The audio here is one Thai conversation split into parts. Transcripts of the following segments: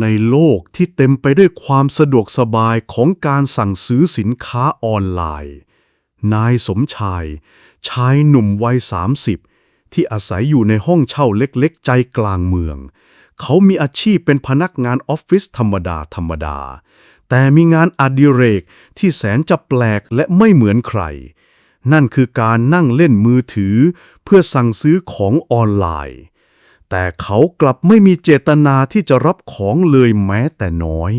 ในโลกที่เต็มไปด้วยความสะดวกสบายของการสั่งซื้อสินค้าออนไลน์ นายสมชายชายหนุ่มวัย 30 ที่อาศัยอยู่ในห้องเช่าเล็กๆ ใจกลางเมือง เขามีอาชีพเป็นพนักงานออฟฟิศธรรมดาธรรมดา แต่มีงานอดิเรกที่แสนจะแปลกและไม่เหมือนใคร นั่นคือการนั่งเล่นมือถือเพื่อสั่งซื้อของออนไลน์ แต่เขากลับไม่มีเจตนาที่จะรับของเลยแม้แต่น้อย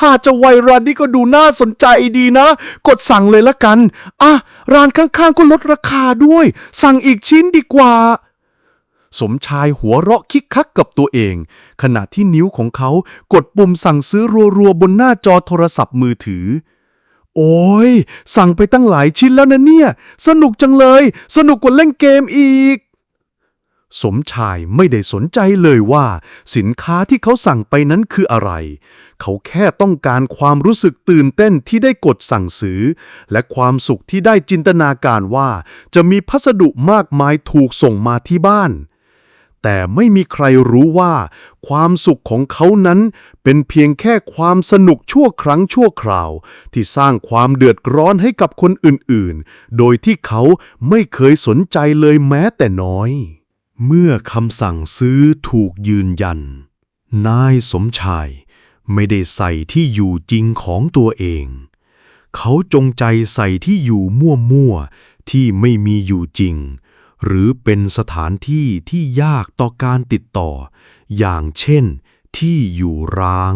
หาจะไวร้านนี้ก็ดูน่าสนใจดีนะ กดสั่งเลยละกัน อะ ร้านข้างๆก็ลดราคาด้วย สั่งอีกชิ้นดีกว่า สมชายหัวเราะคิกคักกับตัวเอง ขณะที่นิ้วของเขากดปุ่มสั่งซื้อรัวๆบนหน้าจอโทรศัพท์มือถือ โอ้ย สั่งไปตั้งหลายชิ้นแล้วนะเนี่ย สนุกจังเลย สนุกกว่าเล่นเกมอีก สมชายไม่ได้สนใจเลยว่า สินค้าที่เขาสั่งไปนั้นคืออะไร เขาแค่ต้องการความรู้สึกตื่นเต้นที่ได้กดสั่งซื้อ และความสุขที่ได้จินตนาการว่า จะมีพัสดุมากมายถูกส่งมาที่บ้านแต่ไม่มีใครรู้ว่า ความสุขของเขานั้นเป็นเพียงแค่ความสนุกชั่วครั้งชั่วคราว ที่สร้างความเดือดร้อนให้กับคนอื่นๆ โดยที่เขาไม่เคยสนใจเลยแม้แต่น้อย เมื่อคำสั่งซื้อถูกยืนยัน นายสมชายไม่ได้ใส่ที่อยู่จริงของตัวเอง เขาจงใจใส่ที่อยู่มั่วๆ ที่ไม่มีอยู่จริง หรือเป็นสถานที่ที่ยากต่อการติดต่อ อย่างเช่น ที่อยู่ร้าง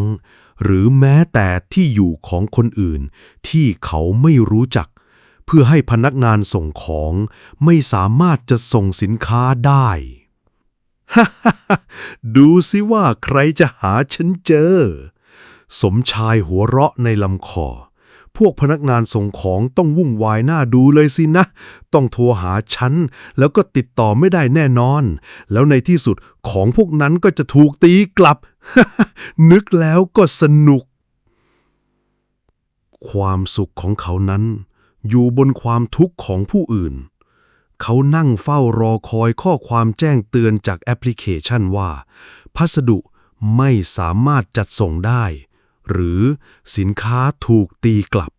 หรือแม้แต่ที่อยู่ของคนอื่นที่เขาไม่รู้จัก พื่อให้พนักงานส่งของไม่สามารถจะส่งสินค้าได้ ดูสิว่าใครจะหาฉันเจอ สมชายหัวเราะในลำคอ พวกพนักงานส่งของต้องวุ่นวายหน้าดูเลยสินะ ต้องโทรหาฉัน แล้วก็ติดต่อไม่ได้แน่นอน แล้วในที่สุดของพวกนั้นก็จะถูกตีกลับ นึกแล้วก็สนุก ความสุขของเขานั้น อยู่บนความทุกข์ของผู้อื่น เขานั่งเฝ้ารอคอยข้อความแจ้งเตือนจากแอปพลิเคชันว่า พัสดุไม่สามารถจัดส่งได้ หรือสินค้าถูกตีกลับ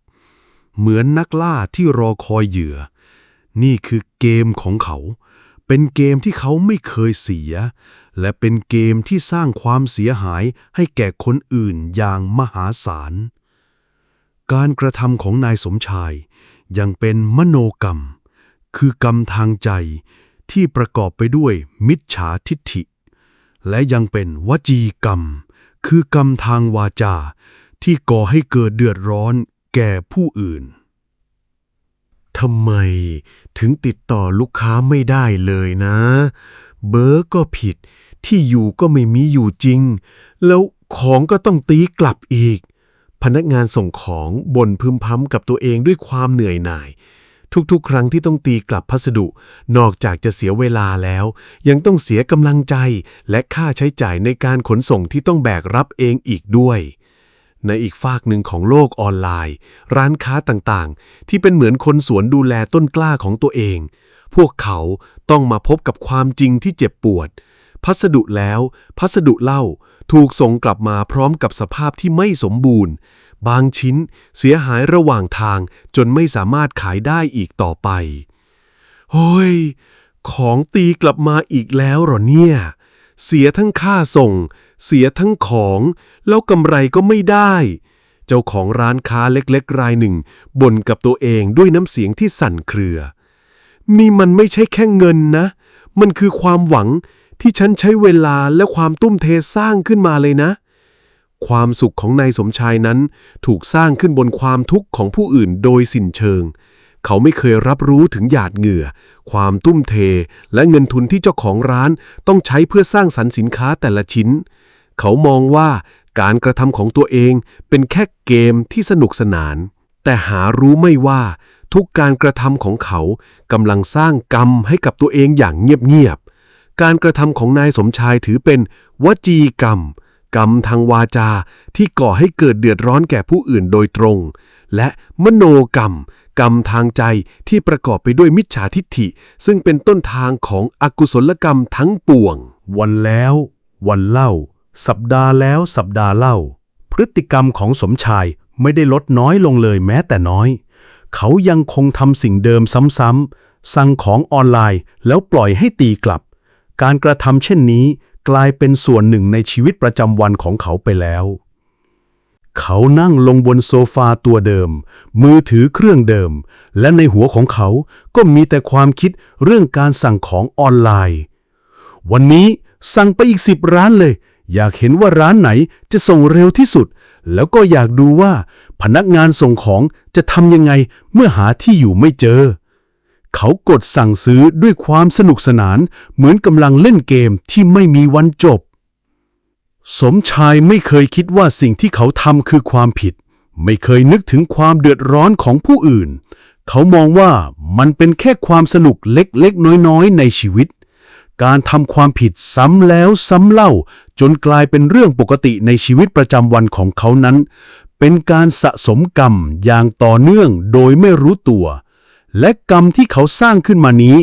เหมือนนักล่าที่รอคอยเหยื่อ นี่คือเกมของเขา เป็นเกมที่เขาไม่เคยเสีย และเป็นเกมที่สร้างความเสียหายให้แก่คนอื่นอย่างมหาศาลการกระทำของนายสมชาย ยังเป็นมโนกรรม คือกรรมทางใจที่ประกอบไปด้วยมิจฉาทิฏฐิ และยังเป็นวจีกรรม คือกรรมทางวาจา ที่ก่อให้เกิดเดือดร้อนแก่ผู้อื่นทำไมถึงติดต่อลูกค้าไม่ได้เลยนะ เบอร์ก็ผิด ที่อยู่ก็ไม่มีอยู่จริง แล้วของก็ต้องตีกลับอีก พนักงานส่งของบ่นพึมพำกับตัวเองด้วยความเหนื่อยหน่าย ทุกๆ ครั้งที่ต้องตีกลับพัสดุ นอกจากจะเสียเวลาแล้ว ยังต้องเสียกำลังใจและค่าใช้จ่ายในการขนส่งที่ต้องแบกรับเองอีกด้วย ในอีกฝากหนึ่งของโลกออนไลน์ ร้านค้าต่างๆ ที่เป็นเหมือนคนสวนดูแลต้นกล้าของตัวเอง พวกเขาต้องมาพบกับความจริงที่เจ็บปวด พัสดุแล้ว พัสดุเล่า ถูกส่งกลับมาพร้อมกับสภาพที่ไม่สมบูรณ์ บางชิ้นเสียหายระหว่างทางจนไม่สามารถขายได้อีกต่อไปโฮ้ย ของตีกลับมาอีกแล้วหรอเนี่ย เสียทั้งค่าส่ง เสียทั้งของ แล้วกำไรก็ไม่ได้ เจ้าของร้านค้าเล็กๆ รายหนึ่งบ่นกับตัวเองด้วยน้ำเสียงที่สั่นเครือ นี่มันไม่ใช่แค่เงินนะ มันคือความหวัง ที่ฉันใช้เวลาและความตุ้มเทสร้างขึ้นมาเลยนะ ความสุขของนายสมชายนั้นถูกสร้างขึ้นบนความทุกข์ของผู้อื่นโดยสิ้นเชิง เขาไม่เคยรับรู้ถึงหยาดเหงื่อ ความตุ้มเท และเงินทุนที่เจ้าของร้านต้องใช้เพื่อสร้างสรรค์สินค้าแต่ละชิ้น เขามองว่าการกระทำของตัวเองเป็นแค่เกมที่สนุกสนาน แต่หารู้ไม่ว่าทุกการกระทำของเขากำลังสร้างกรรมให้กับตัวเองอย่างเงียบ การกระทำของนายสมชายถือเป็น วจีกรรม กรรมทางวาจาที่ก่อให้เกิดเดือดร้อนแก่ผู้อื่นโดยตรง และมโนกรรม กรรมทางใจที่ประกอบไปด้วยมิจฉาทิฏฐิ ซึ่งเป็นต้นทางของอกุศลกรรมทั้งปวง วันแล้ว วันเล่า สัปดาห์แล้วสัปดาห์เล่า พฤติกรรมของสมชายไม่ได้ลดน้อยลงเลยแม้แต่น้อย เขายังคงทำสิ่งเดิมซ้ำๆสั่งของออนไลน์แล้วปล่อยให้ตีกลับ การกระทำเช่นนี้กลายเป็นส่วนหนึ่งในชีวิตประจำวันของเขาไปแล้ว เขานั่งลงบนโซฟาตัวเดิม มือถือเครื่องเดิม และในหัวของเขาก็มีแต่ความคิดเรื่องการสั่งของออนไลน์ วันนี้สั่งไปอีกสิบร้านเลย อยากเห็นว่าร้านไหนจะส่งเร็วที่สุด แล้วก็อยากดูว่าพนักงานส่งของจะทำยังไงเมื่อหาที่อยู่ไม่เจอ เขากดสั่งซื้อด้วยความสนุกสนาน เหมือนกำลังเล่นเกมที่ไม่มีวันจบ สมชายไม่เคยคิดว่าสิ่งที่เขาทำคือความผิด ไม่เคยนึกถึงความเดือดร้อนของผู้อื่น เขามองว่ามันเป็นแค่ความสนุกเล็กๆ น้อยๆ ในชีวิต การทำความผิดซ้ำแล้วซ้ำเล่า จนกลายเป็นเรื่องปกติในชีวิตประจำวันของเขานั้น เป็นการสะสมกรรมอย่างต่อเนื่องโดยไม่รู้ตัว และกรรมที่เขาสร้างขึ้นมานี้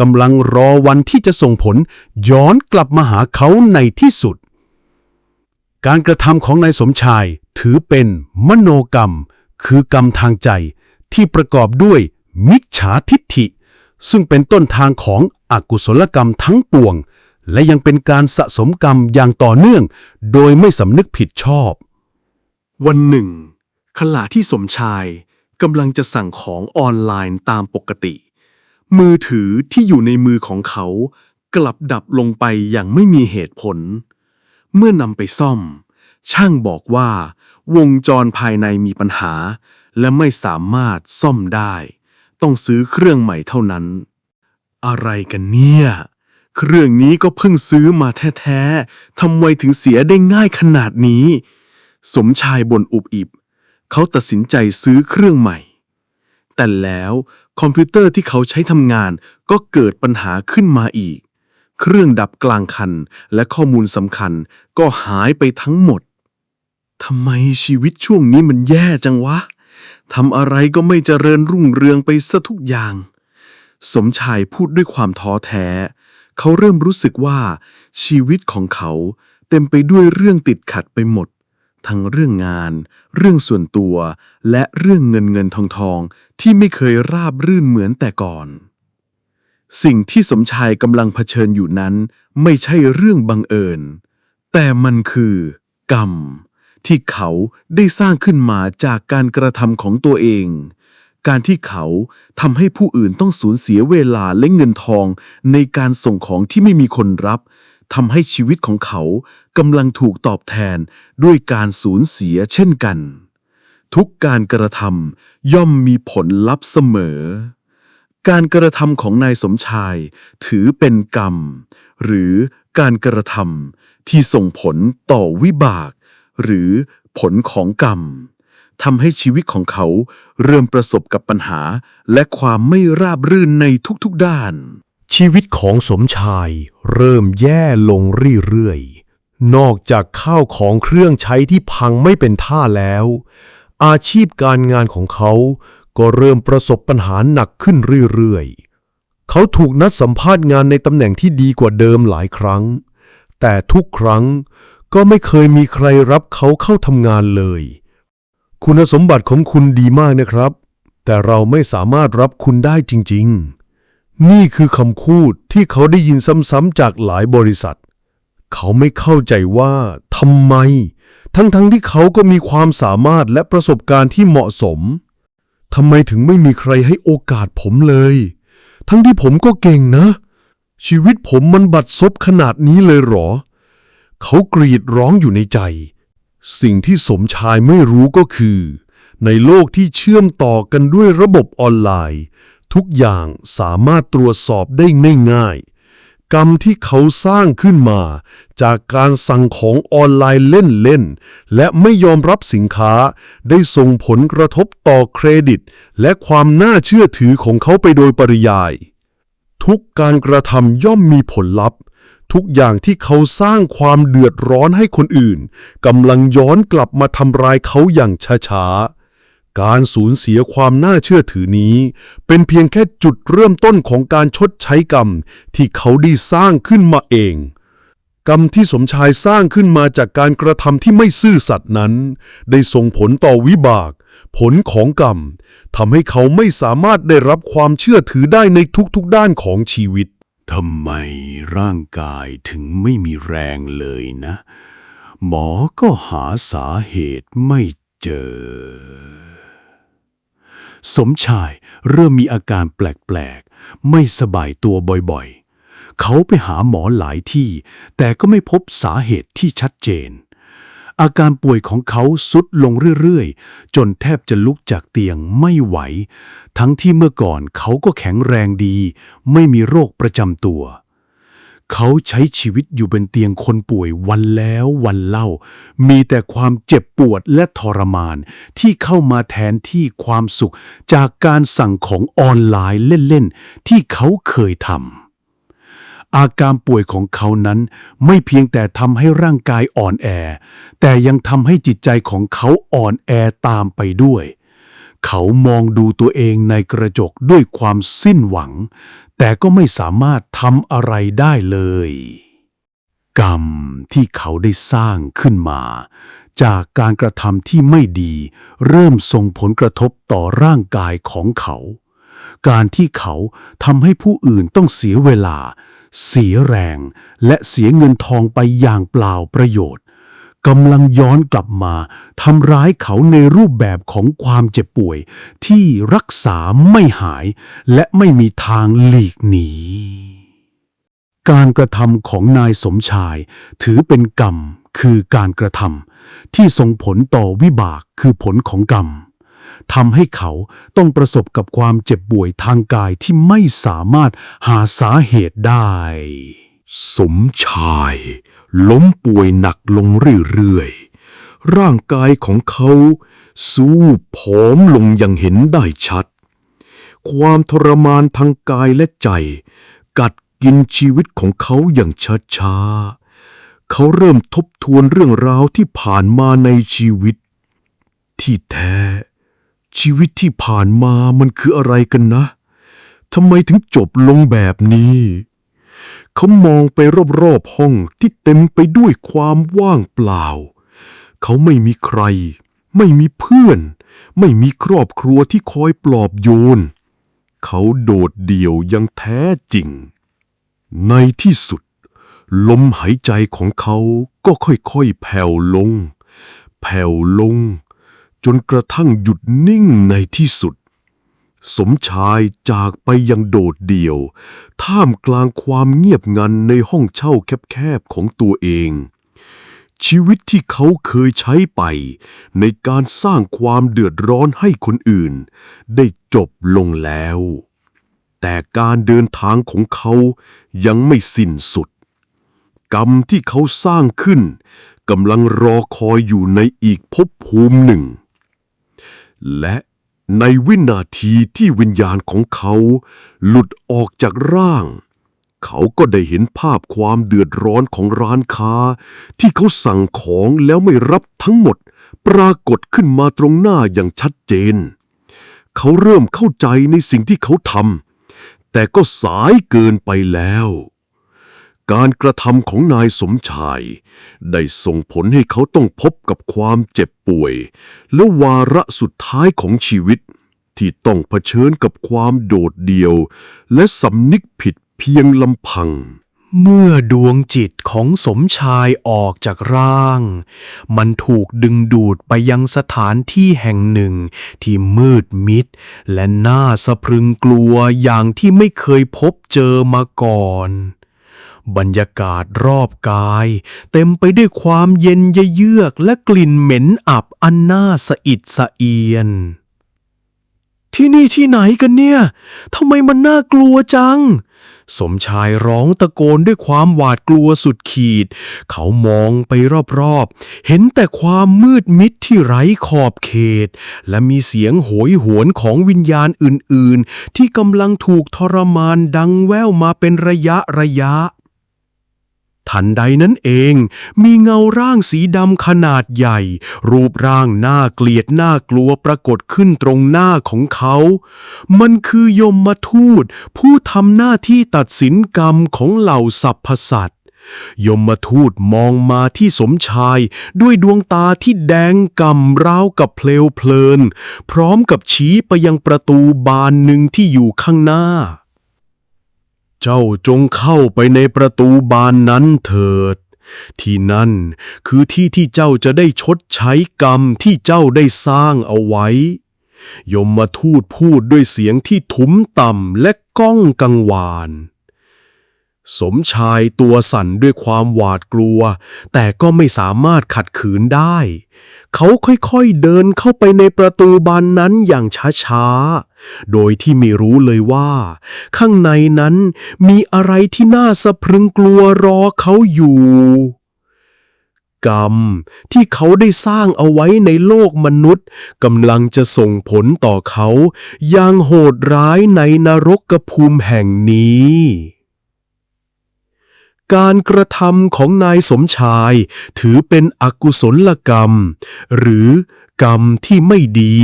กำลังรอวันที่จะส่งผลย้อนกลับมาหาเขาในที่สุด การกระทำของนายสมชายถือเป็นมโนกรรม คือกรรมทางใจ ที่ประกอบด้วยมิจฉาทิฏฐิ ซึ่งเป็นต้นทางของอกุศลกรรมทั้งปวง และยังเป็นการสะสมกรรมอย่างต่อเนื่อง โดยไม่สำนึกผิดชอบ วันหนึ่งขณะที่สมชาย กำลังจะสั่งของออนไลน์ตามปกติ มือถือที่อยู่ในมือของเขา กลับดับลงไปอย่างไม่มีเหตุผล เมื่อนำไปซ่อม ช่างบอกว่า วงจรภายในมีปัญหา และไม่สามารถซ่อมได้ ต้องซื้อเครื่องใหม่เท่านั้น อะไรกันเนี่ย เครื่องนี้ก็เพิ่งซื้อมาแท้ๆทำไมถึงเสียได้ง่ายขนาดนี้ สมชายบ่นอุบอิบ เขาตัดสินใจซื้อเครื่องใหม่ แต่แล้วคอมพิวเตอร์ที่เขาใช้ทำงานก็เกิดปัญหาขึ้นมาอีก เครื่องดับกลางคัน และข้อมูลสำคัญก็หายไปทั้งหมดทำไมชีวิตช่วงนี้มันแย่จังวะทำอะไรก็ไม่เจริญรุ่งเรืองไปซะทุกอย่าง สมชายพูดด้วยความท้อแท้ เขาเริ่มรู้สึกว่า ชีวิตของเขาเต็มไปด้วยเรื่องติดขัดไปหมด ทั้งเรื่องงาน เรื่องส่วนตัว และเรื่องเงินเงินทองทองที่ไม่เคยราบรื่นเหมือนแต่ก่อน สิ่งที่สมชายกำลังเผชิญอยู่นั้น ไม่ใช่เรื่องบังเอิญ แต่มันคือ กรรม ที่เขาได้สร้างขึ้นมาจากการกระทำของตัวเอง การที่เขาทำให้ผู้อื่นต้องสูญเสียเวลาและเงินทองในการส่งของที่ไม่มีคนรับ ทำให้ชีวิตของเขากำลังถูกตอบแทนด้วยการสูญเสียเช่นกัน ทุกการกระทำย่อมมีผลลัพธ์เสมอ การกระทำของนายสมชายถือเป็นกรรม หรือการกระทำที่ส่งผลต่อวิบาก หรือผลของกรรมทำให้ชีวิตของเขาเริ่มประสบกับปัญหาและความไม่ราบรื่นในทุกๆด้าน ชีวิตของสมชายเริ่มแย่ลงเรื่อยๆ นอกจากข้าวของเครื่องใช้ที่พังไม่เป็นท่าแล้ว อาชีพการงานของเขาก็เริ่มประสบปัญหาหนักขึ้นเรื่อยๆ เขาถูกนัดสัมภาษณ์งานในตำแหน่งที่ดีกว่าเดิมหลายครั้ง แต่ทุกครั้งก็ไม่เคยมีใครรับเขาเข้าทำงานเลย คุณสมบัติของคุณดีมากนะครับ แต่เราไม่สามารถรับคุณได้จริง ๆ นี่คือคำพูดที่เขาได้ยินซ้ำๆจากหลายบริษัท เขาไม่เข้าใจว่าทำไม ทั้งๆที่เขาก็มีความสามารถและประสบการณ์ที่เหมาะสมทำไมถึงไม่มีใครให้โอกาสผมเลย ทั้งที่ผมก็เก่งนะ ชีวิตผมมันบัดซบขนาดนี้เลยเหรอ เขากรีดร้องอยู่ในใจ สิ่งที่สมชายไม่รู้ก็คือ ในโลกที่เชื่อมต่อกันด้วยระบบออนไลน์ ทุกอย่างสามารถตรวจสอบได้ง่ายๆ กรรมที่เขาสร้างขึ้นมา จากการสั่งของออนไลน์เล่นๆ และไม่ยอมรับสินค้า ได้ส่งผลกระทบต่อเครดิต และความน่าเชื่อถือของเขาไปโดยปริยาย ทุกการกระทำย่อมมีผลลัพธ์ทุกอย่างที่เขาสร้างความเดือดร้อนให้คนอื่น กำลังย้อนกลับมาทำร้ายเขาอย่างช้าๆ การสูญเสียความน่าเชื่อถือนี้ เป็นเพียงแค่จุดเริ่มต้นของการชดใช้กรรม ที่เขาได้สร้างขึ้นมาเอง กรรมที่สมชายสร้างขึ้นมาจากการกระทำที่ไม่ซื่อสัตย์นั้น ได้ส่งผลต่อวิบาก ผลของกรรมทำให้เขาไม่สามารถได้รับความเชื่อถือได้ในทุกๆด้านของชีวิตทำไมร่างกายถึงไม่มีแรงเลยนะ หมอก็หาสาเหตุไม่เจอ สมชายเริ่มมีอาการแปลกๆ ไม่สบายตัวบ่อยๆ เขาไปหาหมอหลายที่ แต่ก็ไม่พบสาเหตุที่ชัดเจน อาการป่วยของเขาสุดลงเรื่อยๆ จนแทบจะลุกจากเตียงไม่ไหว ทั้งที่เมื่อก่อนเขาก็แข็งแรงดี ไม่มีโรคประจำตัว เขาใช้ชีวิตอยู่เป็นเตียงคนป่วยวันแล้ววันเล่า มีแต่ความเจ็บปวดและทรมาน ที่เข้ามาแทนที่ความสุขจากการสั่งของออนไลน์เล่นๆ ที่เขาเคยทำอาการป่วยของเขานั้นไม่เพียงแต่ทำให้ร่างกายอ่อนแอ แต่ยังทำให้จิตใจของเขาอ่อนแอตามไปด้วย เขามองดูตัวเองในกระจกด้วยความสิ้นหวัง แต่ก็ไม่สามารถทำอะไรได้เลย กรรมที่เขาได้สร้างขึ้นมา จากการกระทำที่ไม่ดี เริ่มส่งผลกระทบต่อร่างกายของเขา การที่เขาทำให้ผู้อื่นต้องเสียเวลา เสียแรง และเสียเงินทองไปอย่างเปล่าประโยชน์ กำลังย้อนกลับมาทำร้ายเขาในรูปแบบของความเจ็บป่วย ที่รักษาไม่หาย และไม่มีทางหลีกหนี การกระทำของนายสมชาย ถือเป็นกรรมคือการกระทำที่ส่งผลต่อวิบากคือผลของกรรมทำให้เขาต้องประสบกับความเจ็บป่วยทางกายที่ไม่สามารถหาสาเหตุได้ สมชาย ล้มป่วยหนักลงเรื่อยๆ ร่างกายของเขาสู้ผอมลงอย่างเห็นได้ชัด ความทรมานทางกายและใจ กัดกินชีวิตของเขาอย่างช้าๆ เขาเริ่มทบทวนเรื่องราวที่ผ่านมาในชีวิต ที่แท้ ชีวิตที่ผ่านมามันคืออะไรกันนะทำไมถึงจบลงแบบนี้ เขามองไปรอบๆห้องที่เต็มไปด้วยความว่างเปล่า เขาไม่มีใคร ไม่มีเพื่อน ไม่มีครอบครัวที่คอยปลอบโยน เขาโดดเดี่ยวอยังแท้จริง ในที่สุด ลมหายใจของเขาก็ค่อยๆแผ่วลง แผ่วลง จนกระทั่งหยุดนิ่งในที่สุด สมชายจากไปอยังโดดเดี่ยว ท่ามกลางความเงียบงันในห้องเช่าแคบๆของตัวเอง ชีวิตที่เขาเคยใช้ไป ในการสร้างความเดือดร้อนให้คนอื่น ได้จบลงแล้ว แต่การเดินทางของเขายังไม่สิ้นสุด กรรมที่เขาสร้างขึ้นกำลังรอคอยอยู่ในอีกภพภูมิหนึ่ง และ ในวินาทีที่วิญญาณของเขา หลุดออกจากร่าง เขาก็ได้เห็นภาพความเดือดร้อนของร้านค้า ที่เขาสั่งของแล้วไม่รับทั้งหมด ปรากฏขึ้นมาตรงหน้าอย่างชัดเจน เขาเริ่มเข้าใจในสิ่งที่เขาทำแต่ก็สายเกินไปแล้ว การกระทำของนายสมชาย ได้ส่งผลให้เขาต้องพบกับความเจ็บป่วย และวาระสุดท้ายของชีวิต ที่ต้องเผชิญกับความโดดเดี่ยว และสำนึกผิดเพียงลำพัง เมื่อดวงจิตของสมชายออกจากร่าง มันถูกดึงดูดไปยังสถานที่แห่งหนึ่ง ที่มืดมิด และน่าสะพรึงกลัวอย่างที่ไม่เคยพบเจอมาก่อน บรรยากาศรอบกาย เต็มไปด้วยความเย็นเยือกและกลิ่นเหม็นอับอันน่าสะอิดสะเอียน ที่นี่ที่ไหนกันเนี่ยทำไมมันน่ากลัวจัง สมชายร้องตะโกนด้วยความหวาดกลัวสุดขีด เขามองไปรอบๆ เห็นแต่ความมืดมิดที่ไร้ขอบเขต และมีเสียงโหยหวนของวิญญาณอื่นๆ ที่กำลังถูกทรมานดังแว่วมาเป็นระยะระยะ ทันใดนั้นเอง มีเงาร่างสีดำขนาดใหญ่ รูปร่างน่าเกลียดน่ากลัวปรากฏขึ้นตรงหน้าของเขา มันคือยมมาทูต ผู้ทำหน้าที่ตัดสินกรรมของเหล่าสรรพสัตว์ยมทูตมองมาที่สมชายด้วยดวงตาที่แดงก่ำราวกับเพลวเพลิน พร้อมกับชี้ไปยังประตูบานหนึ่งที่อยู่ข้างหน้า เจ้าจงเข้าไปในประตูบานนั้นเถิด ที่นั่นคือที่ที่เจ้าจะได้ชดใช้กรรมที่เจ้าได้สร้างเอาไว้ ยมมาทูตพูดด้วยเสียงที่ทุ้มต่ำและก้องกังวาน สมชายตัวสั่นด้วยความหวาดกลัว แต่ก็ไม่สามารถขัดขืนได้ เขาค่อยๆเดินเข้าไปในประตูบานนั้นอย่างช้าๆ โดยที่ไม่รู้เลยว่า ข้างในนั้นมีอะไรที่น่าสะพรึงกลัวรอเขาอยู่ กรรมที่เขาได้สร้างเอาไว้ในโลกมนุษย์กำลังจะส่งผลต่อเขาอย่างโหดร้ายในนรกภูมิแห่งนี้ การกระทำของนายสมชายถือเป็นอกุศลกรรม หรือกรรมที่ไม่ดี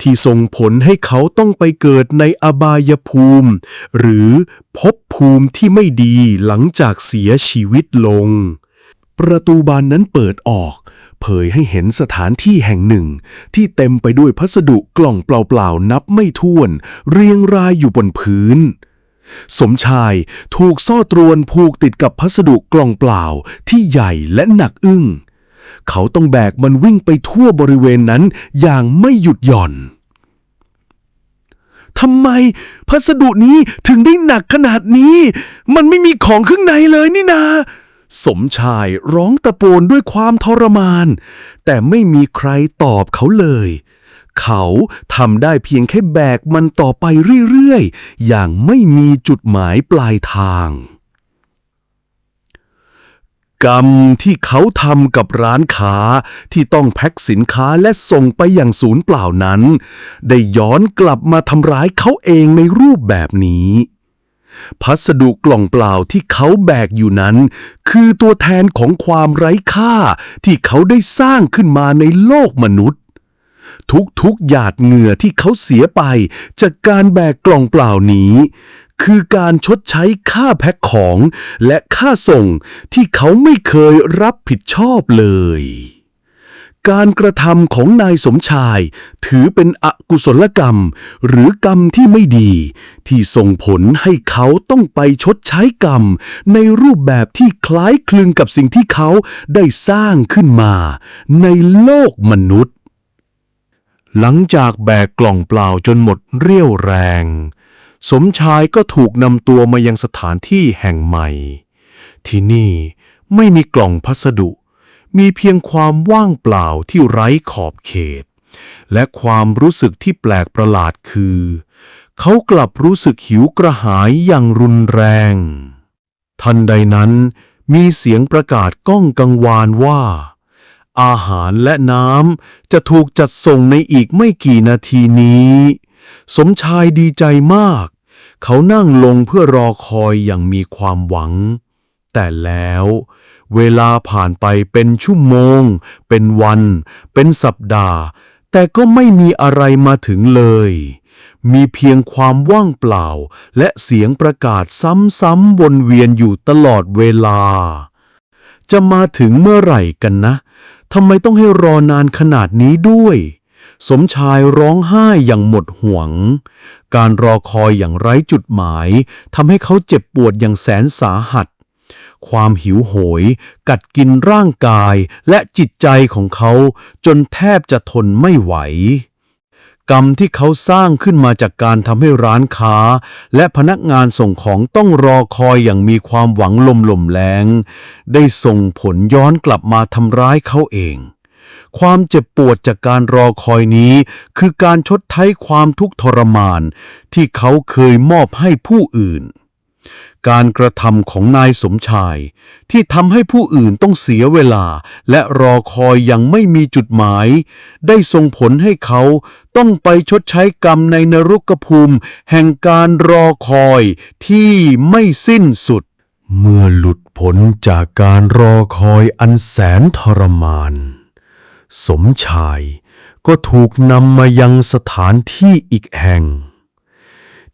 ที่ส่งผลให้เขาต้องไปเกิดในอบายภูมิ หรือภพภูมิที่ไม่ดีหลังจากเสียชีวิตลง ประตูบานนั้นเปิดออก เผยให้เห็นสถานที่แห่งหนึ่ง ที่เต็มไปด้วยพัสดุกล่องเปล่าๆนับไม่ถ้วน เรียงรายอยู่บนพื้น สมชายถูกซ่อตรวนผูกติดกับพัสดุกล่องเปล่าที่ใหญ่และหนักอึ้ง เขาต้องแบกมันวิ่งไปทั่วบริเวณนั้นอย่างไม่หยุดหย่อนทำไมพัสดุนี้ถึงได้หนักขนาดนี้ มันไม่มีของข้างในเลยนี่นา สมชายร้องตะโกนด้วยความทรมาน แต่ไม่มีใครตอบเขาเลย เขาทำได้เพียงแค่แบกมันต่อไปเรื่อยๆ อย่างไม่มีจุดหมายปลายทาง กรรมที่เขาทำกับร้านค้าที่ต้องแพ็คสินค้าและส่งไปอย่างศูนย์เปล่านั้น ได้ย้อนกลับมาทำร้ายเขาเองในรูปแบบนี้พัสดุกล่องเปล่าที่เขาแบกอยู่นั้น คือตัวแทนของความไร้ค่าที่เขาได้สร้างขึ้นมาในโลกมนุษย์ ทุกๆหยาดเหงื่อที่เขาเสียไป จากการแบกกล่องเปล่านี้ คือการชดใช้ค่าแพ็คของและค่าส่งที่เขาไม่เคยรับผิดชอบเลย การกระทำของนายสมชาย ถือเป็นอกุศลกรรม หรือกรรมที่ไม่ดี ที่ส่งผลให้เขาต้องไปชดใช้กรรม ในรูปแบบที่คล้ายคลึงกับสิ่งที่เขาได้สร้างขึ้นมา ในโลกมนุษย์ หลังจากแบกกล่องเปล่าจนหมดเรี่ยวแรง สมชายก็ถูกนำตัวมายังสถานที่แห่งใหม่ ที่นี่ไม่มีกล่องพัสดุ มีเพียงความว่างเปล่าที่ไร้ขอบเขต และความรู้สึกที่แปลกประหลาดคือ เขากลับรู้สึกหิวกระหายอย่างรุนแรง ทันใดนั้นมีเสียงประกาศก้องกังวานว่า อาหารและน้ำจะถูกจัดส่งในอีกไม่กี่นาทีนี้ สมชายดีใจมาก เขานั่งลงเพื่อรอคอยอย่างมีความหวัง แต่แล้ว เวลาผ่านไปเป็นชั่วโมง เป็นวัน เป็นสัปดาห์ แต่ก็ไม่มีอะไรมาถึงเลย มีเพียงความว่างเปล่า และเสียงประกาศซ้ำๆวนเวียนอยู่ตลอดเวลา จะมาถึงเมื่อไหร่กันนะ ทำไมต้องให้รอนานขนาดนี้ด้วย สมชายร้องไห้อย่างหมดห่วง การรอคอยอย่างไร้จุดหมายทำให้เขาเจ็บปวดอย่างแสนสาหัส ความหิวโหย กัดกินร่างกายและจิตใจของเขาจนแทบจะทนไม่ไหว กรรมที่เขาสร้างขึ้นมาจากการทำให้ร้านค้า และพนักงานส่งของต้องรอคอยอย่างมีความหวังลมลมแรงได้ส่งผลย้อนกลับมาทำร้ายเขาเอง ความเจ็บปวดจากการรอคอยนี้ คือการชดใช้ความทุกข์ทรมาน ที่เขาเคยมอบให้ผู้อื่น การกระทำของนายสมชาย ที่ทำให้ผู้อื่นต้องเสียเวลา และรอคอยอย่างไม่มีจุดหมาย ได้ส่งผลให้เขาต้องไปชดใช้กรรมในนรกภูมิ แห่งการรอคอยที่ไม่สิ้นสุด เมื่อหลุดพ้นจากการรอคอยอันแสนทรมาน สมชายก็ถูกนำมายังสถานที่อีกแห่ง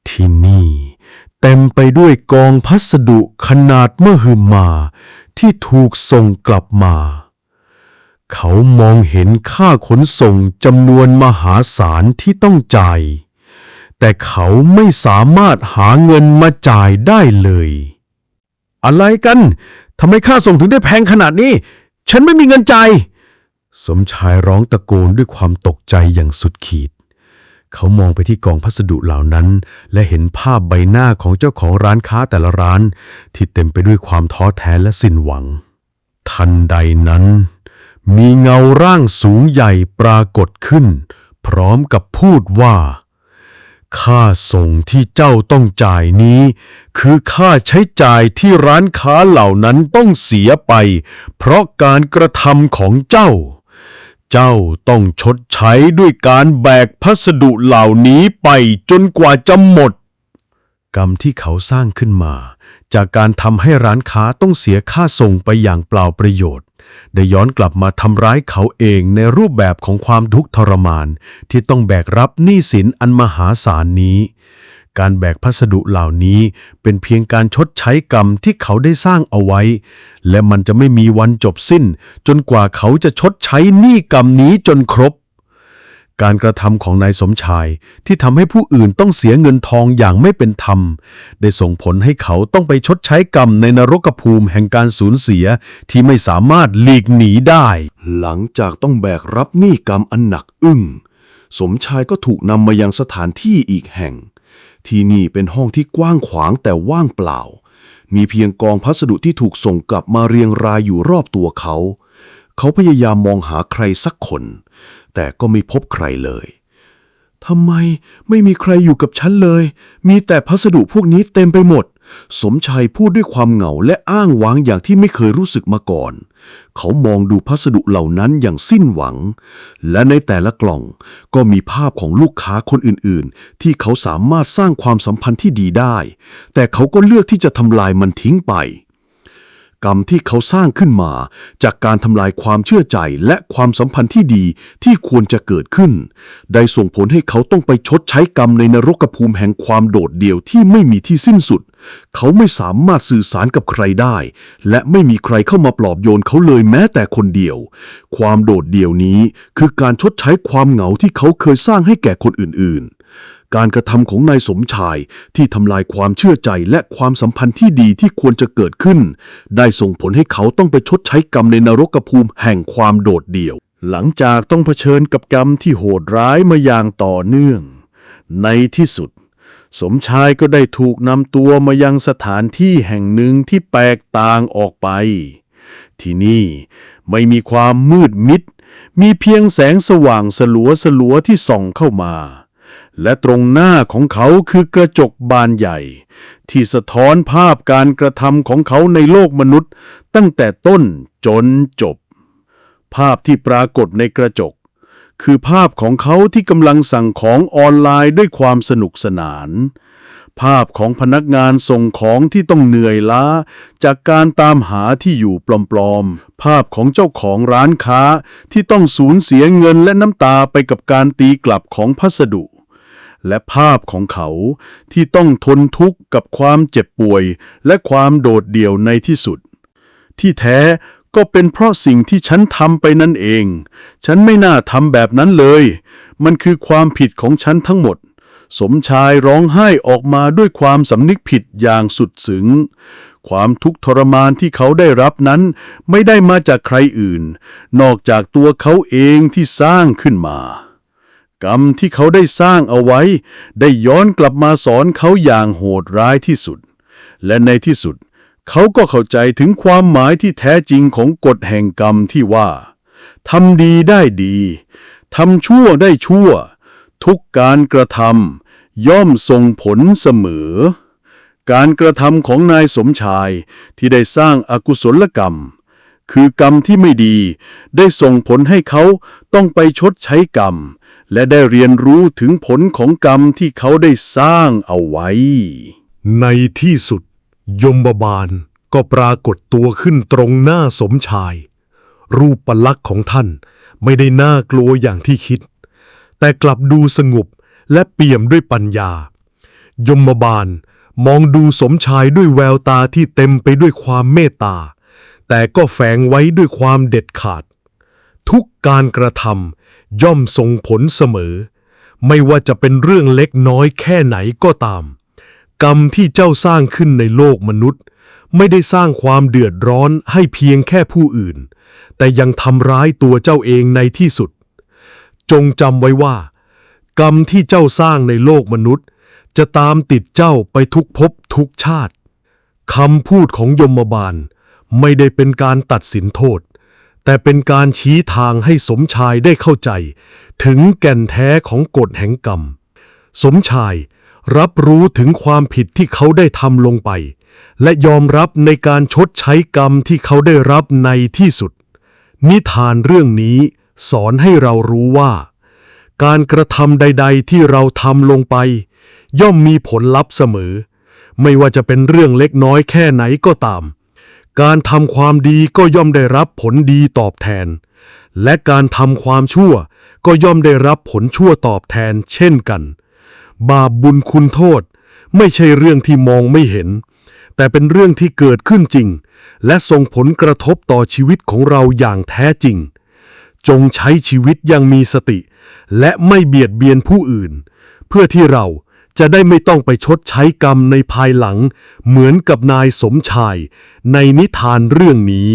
ที่นี่ เต็มไปด้วยกองพัสดุขนาดมหึมา ที่ถูกส่งกลับมา เขามองเห็นค่าขนส่งจำนวนมหาศาลที่ต้องจ่าย แต่เขาไม่สามารถหาเงินมาจ่ายได้เลย อะไรกันทำไมค่าส่งถึงได้แพงขนาดนี้ ฉันไม่มีเงินจ่ายสมชายร้องตะโกนด้วยความตกใจอย่างสุดขีด เขามองไปที่กองพัสดุเหล่านั้น และเห็นภาพใบหน้าของเจ้าของร้านค้าแต่ละร้าน ที่เต็มไปด้วยความท้อแท้และสิ้นหวัง ทันใดนั้น มีเงาร่างสูงใหญ่ปรากฏขึ้น พร้อมกับพูดว่าค่าส่งที่เจ้าต้องจ่ายนี้ คือค่าใช้จ่ายที่ร้านค้าเหล่านั้นต้องเสียไป เพราะการกระทำของเจ้า เจ้าต้องชดใช้ด้วยการแบกพัสดุเหล่านี้ไปจนกว่าจะหมด กรรมที่เขาสร้างขึ้นมา จากการทำให้ร้านค้าต้องเสียค่าส่งไปอย่างเปล่าประโยชน์ ได้ย้อนกลับมาทำร้ายเขาเองในรูปแบบของความทุกข์ทรมาน ที่ต้องแบกรับหนี้สินอันมหาศาลนี้ การแบกพัสดุเหล่านี้เป็นเพียงการชดใช้กรรมที่เขาได้สร้างเอาไว้ และมันจะไม่มีวันจบสิ้น จนกว่าเขาจะชดใช้หนี้กรรมนี้จนครบ การกระทำของนายสมชายที่ทำให้ผู้อื่นต้องเสียเงินทองอย่างไม่เป็นธรรม ได้ส่งผลให้เขาต้องไปชดใช้กรรมในนรกภูมิแห่งการสูญเสียที่ไม่สามารถหลีกหนีได้ หลังจากต้องแบกรับหนี้กรรมอันหนักอึ้งสมชายก็ถูกนำมายังสถานที่อีกแห่ง ที่นี่เป็นห้องที่กว้างขวางแต่ว่างเปล่า มีเพียงกองพัสดุที่ถูกส่งกลับมาเรียงรายอยู่รอบตัวเขา เขาพยายามมองหาใครสักคน แต่ก็ไม่พบใครเลยทำไมไม่มีใครอยู่กับฉันเลย มีแต่พัสดุพวกนี้เต็มไปหมด สมชัยพูดด้วยความเหงาและอ้างว้างอย่างที่ไม่เคยรู้สึกมาก่อน เขามองดูพัสดุเหล่านั้นอย่างสิ้นหวัง และในแต่ละกล่องก็มีภาพของลูกค้าคนอื่นๆ ที่เขาสามารถสร้างความสัมพันธ์ที่ดีได้ แต่เขาก็เลือกที่จะทำลายมันทิ้งไป กรรมที่เขาสร้างขึ้นมา จากการทำลายความเชื่อใจและความสัมพันธ์ที่ดีที่ควรจะเกิดขึ้น ได้ส่งผลให้เขาต้องไปชดใช้กรรมในนรกภูมิแห่งความโดดเดี่ยวที่ไม่มีที่สิ้นสุด เขาไม่สามารถสื่อสารกับใครได้ และไม่มีใครเข้ามาปลอบโยนเขาเลยแม้แต่คนเดียว ความโดดเดี่ยวนี้คือการชดใช้ความเหงาที่เขาเคยสร้างให้แก่คนอื่นๆ การกระทำของนายสมชายที่ทำลายความเชื่อใจและความสัมพันธ์ที่ดีที่ควรจะเกิดขึ้น ได้ส่งผลให้เขาต้องไปชดใช้กรรมในนรกภูมิแห่งความโดดเดี่ยว หลังจากต้องเผชิญกับกรรมที่โหดร้ายมาอย่างต่อเนื่อง ในที่สุด สมชายก็ได้ถูกนำตัวมายังสถานที่แห่งหนึ่งที่แตกต่างออกไป ที่นี่ไม่มีความมืดมิด มีเพียงแสงสว่างสลัวสลัวที่ส่องเข้ามา และตรงหน้าของเขาคือกระจกบานใหญ่ ที่สะท้อนภาพการกระทำของเขาในโลกมนุษย์ ตั้งแต่ต้นจนจบ ภาพที่ปรากฏในกระจก คือภาพของเขาที่กำลังสั่งของออนไลน์ด้วยความสนุกสนาน ภาพของพนักงานส่งของที่ต้องเหนื่อยล้า จากการตามหาที่อยู่ปลอมๆ ภาพของเจ้าของร้านค้าที่ต้องสูญเสียเงินและน้ำตาไปกับการตีกลับของพัสดุ และภาพของเขาที่ต้องทนทุกข์กับความเจ็บป่วย และความโดดเดี่ยวในที่สุด ที่แท้ ก็เป็นเพราะสิ่งที่ฉันทำไปนั่นเอง ฉันไม่น่าทำแบบนั้นเลย มันคือความผิดของฉันทั้งหมด สมชายร้องไห้ออกมาด้วยความสำนึกผิดอย่างสุดซึ้งความทุกข์ทรมานที่เขาได้รับนั้น ไม่ได้มาจากใครอื่น นอกจากตัวเขาเองที่สร้างขึ้นมา กรรมที่เขาได้สร้างเอาไว้ ได้ย้อนกลับมาสอนเขาอย่างโหดร้ายที่สุด และในที่สุด เขาก็เข้าใจถึงความหมายที่แท้จริงของกฎแห่งกรรมที่ว่าทำดีได้ดีทำชั่วได้ชั่ว ทุกการกระทำย่อมส่งผลเสมอ การกระทำของนายสมชายที่ได้สร้างอากุศลกรรม คือกรรมที่ไม่ดี ได้ส่งผลให้เขาต้องไปชดใช้กรรม และได้เรียนรู้ถึงผลของกรรมที่เขาได้สร้างเอาไว้ ในที่สุด ยมบาลก็ปรากฏตัวขึ้นตรงหน้าสมชาย รูปปลักษณ์ของท่านไม่ได้น่ากลัวอย่างที่คิด แต่กลับดูสงบและเปี่ยมด้วยปัญญา ยมบาลมองดูสมชายด้วยแววตาที่เต็มไปด้วยความเมตตา แต่ก็แฝงไว้ด้วยความเด็ดขาด ทุกการกระทำย่อมส่งผลเสมอ ไม่ว่าจะเป็นเรื่องเล็กน้อยแค่ไหนก็ตาม กรรมที่เจ้าสร้างขึ้นในโลกมนุษย์ ไม่ได้สร้างความเดือดร้อนให้เพียงแค่ผู้อื่น แต่ยังทำร้ายตัวเจ้าเองในที่สุด จงจำไว้ว่า กรรมที่เจ้าสร้างในโลกมนุษย์ จะตามติดเจ้าไปทุกภพทุกชาติคำพูดของยมบาลไม่ได้เป็นการตัดสินโทษ แต่เป็นการชี้ทางให้สมชายได้เข้าใจ ถึงแก่นแท้ของกฎแห่งกรรม สมชาย รับรู้ถึงความผิดที่เขาได้ทำลงไป และยอมรับในการชดใช้กรรมที่เขาได้รับในที่สุด นิทานเรื่องนี้สอนให้เรารู้ว่า การกระทำใด ๆ ที่เราทำลงไป ย่อมมีผลลัพธ์เสมอ ไม่ว่าจะเป็นเรื่องเล็กน้อยแค่ไหนก็ตาม การทำความดีก็ย่อมได้รับผลดีตอบแทน และการทำความชั่วก็ย่อมได้รับผลชั่วตอบแทนเช่นกัน บาปบุญคุณโทษ ไม่ใช่เรื่องที่มองไม่เห็น แต่เป็นเรื่องที่เกิดขึ้นจริง และส่งผลกระทบต่อชีวิตของเราอย่างแท้จริง จงใช้ชีวิตอยังมีสติ และไม่เบียดเบียนผู้อื่น เพื่อที่เราจะได้ไม่ต้องไปชดใช้กรรมในภายหลัง เหมือนกับนายสมชาย ในนิทานเรื่องนี้